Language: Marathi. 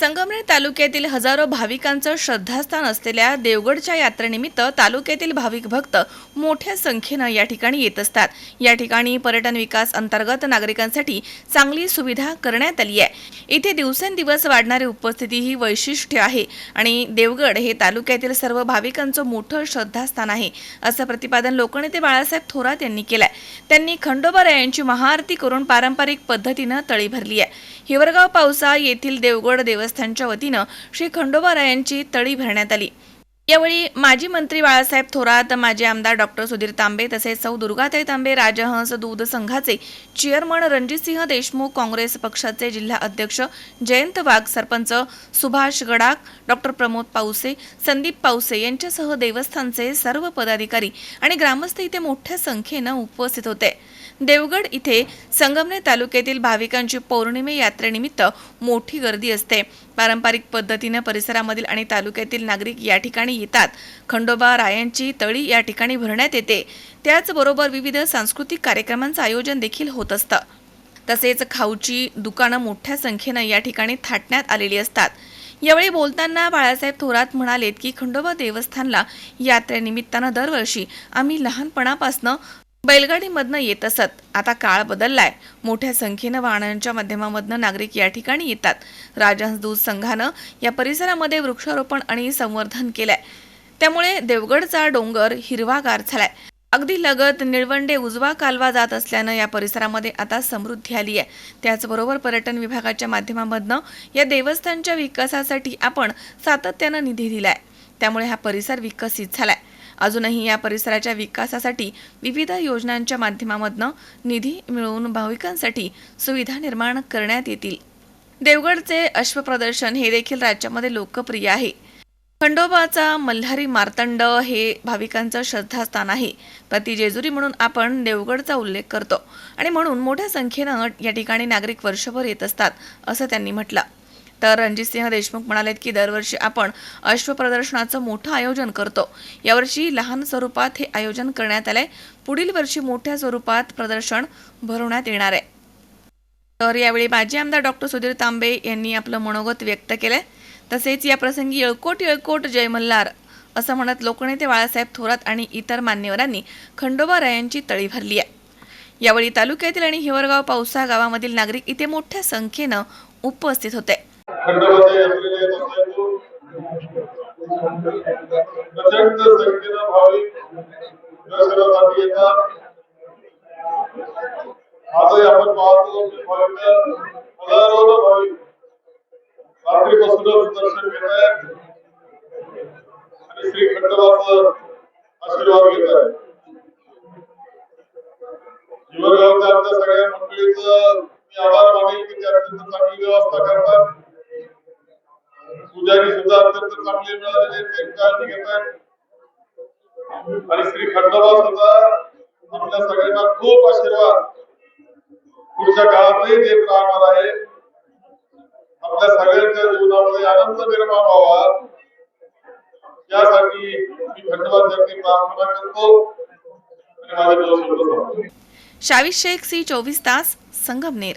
संगमनेर तालुक्यातील हजारो भाविकांचं श्रद्धास्थान असलेल्या देवगडच्या यात्रेनिमित्त तालुक्यातील भाविक भक्त मोठ्या संख्येनं या ठिकाणी येत असतात. या ठिकाणी पर्यटन विकास अंतर्गत नागरिकांसाठी चांगली सुविधा करण्यात आली आहे. इथे दिवसेंदिवस वाढणारी उपस्थिती ही वैशिष्ट्य आहे आणि देवगड हे तालुक्यातील सर्व भाविकांचं मोठं श्रद्धास्थान आहे असं प्रतिपादन लोकनेते बाळासाहेब थोरात यांनी केलंय. त्यांनी खंडोबा यांची महाआरती करून पारंपरिक पद्धतीनं तळी भरली आहे. हिवरगाव पावसा येथील देवगड देवस्थानच्या वतीनं श्री खंडोबारायांची तळी भरण्यात आली. यावेळी माजी मंत्री बाळासाहेब थोरात माजी आमदार डॉक्टर सुधीर तांबे तसेच सौ दुर्गाताई तांबे राजहंस दूध संघाचे चेअरमन रणजितसिंह देशमुख काँग्रेस पक्षाचे जिल्हा अध्यक्ष जयंत वाघ सरपंच सुभाष गडाख डॉक्टर प्रमोद पावसे संदीप पावसे यांच्यासह देवस्थानचे सर्व पदाधिकारी आणि ग्रामस्थ इथे मोठ्या संख्येनं उपस्थित होते. देवगड इथे संगमनेर तालुक्यातील भाविकांची पौर्णिमे यात्रेनिमित्त मोठी गर्दी असते. पारंपरिक पद्धतीनं परिसरामधील आणि तालुक्यातील नागरिक या ठिकाणी येतात. खंडोबा रायांची तळी या ठिकाणी भरण्यात येते. त्याचबरोबर विविध सांस्कृतिक कार्यक्रमांचं आयोजन देखील होत असतं. तसेच खाऊची दुकानं मोठ्या संख्येनं या ठिकाणी थाटण्यात आलेली असतात. यावेळी बोलताना बाळासाहेब थोरात म्हणालेत की खंडोबा देवस्थानला यात्रेनिमित्तानं दरवर्षी आम्ही लहानपणापासनं बैलगाडीमधनं येत असत. आता काळ बदललाय. मोठ्या संख्येनं वाहनांच्या माध्यमामधनं नागरिक या ठिकाणी येतात. राजहंस दूध संघानं या परिसरामध्ये वृक्षारोपण आणि संवर्धन केलंय. त्यामुळे देवगडचा डोंगर हिरवागार झालाय. अगदी लगत निळवंडे उजवा कालवा जात असल्यानं या परिसरामध्ये आता समृद्धी आली आहे त्याचबरोबर पर्यटन विभागाच्या माध्यमामधनं या देवस्थानच्या विकासासाठी आपण सातत्यानं निधी दिलाय. त्यामुळे हा परिसर विकसित झालाय. अजूनही या परिसराच्या विकासासाठी विविध योजनांच्या माध्यमामधनं निधी मिळवून भाविकांसाठी सुविधा निर्माण करण्यात येतील. देवगडचे अश्वप्रदर्शन हे देखील राज्यामध्ये लोकप्रिय आहे. खंडोबाचा मल्हारी मार्तंड हे भाविकांचं श्रद्धास्थान आहे. प्रति जेजुरी म्हणून आपण देवगडचा उल्लेख करतो आणि म्हणून मोठ्या संख्येनं या ठिकाणी नागरिक वर्षभर येत असतात असं त्यांनी म्हटलं. तर रणजितसिंह देशमुख म्हणालेत की दरवर्षी आपण अश्वप्रदर्शनाचं मोठं आयोजन करतो. यावर्षी लहान स्वरूपात हे आयोजन करण्यात आलंय. पुढील वर्षी मोठ्या स्वरूपात प्रदर्शन भरवण्यात येणार आहे. तर यावेळी माजी आमदार डॉक्टर सुधीर तांबे यांनी आपलं मनोगत व्यक्त केलंय. तसेच या प्रसंगी येळकोट येळकोट जय मल्हार असं म्हणत लोकनेते बाळासाहेब थोरात आणि इतर मान्यवरांनी खंडोबा रायांची तळी भरली आहे. यावेळी तालुक्यातील आणि हिवरगाव पावसा गावामधील नागरिक इथे मोठ्या संख्येनं उपस्थित होते. असल्याचं प्रचंड संख्येनं भाविक दर्शनासाठी श्री खंडोबाचं आशीर्वाद घेत आहेत सगळ्या मंडळीचं मी आभार मानेल की ते अत्यंत चांगली व्यवस्था करतात पुजारी सुद्धा अत्यंत चांगले मिळालेले ते काळजी घेत आहेत आणि श्री खंडोबा सुद्धा आपल्या सगळ्यांना खूप आशीर्वाद। पुढच्या काळातही देत राहणार आहे आपल्या सगळ्यांच्या जीवनामध्ये आनंद निर्माण व्हावा यासाठी मी खंडोबाच्या प्रार्थना करतो आणि माझे दोन शब्द संपवतो. शावीर शेख सी चोवीस तास संगमनेर।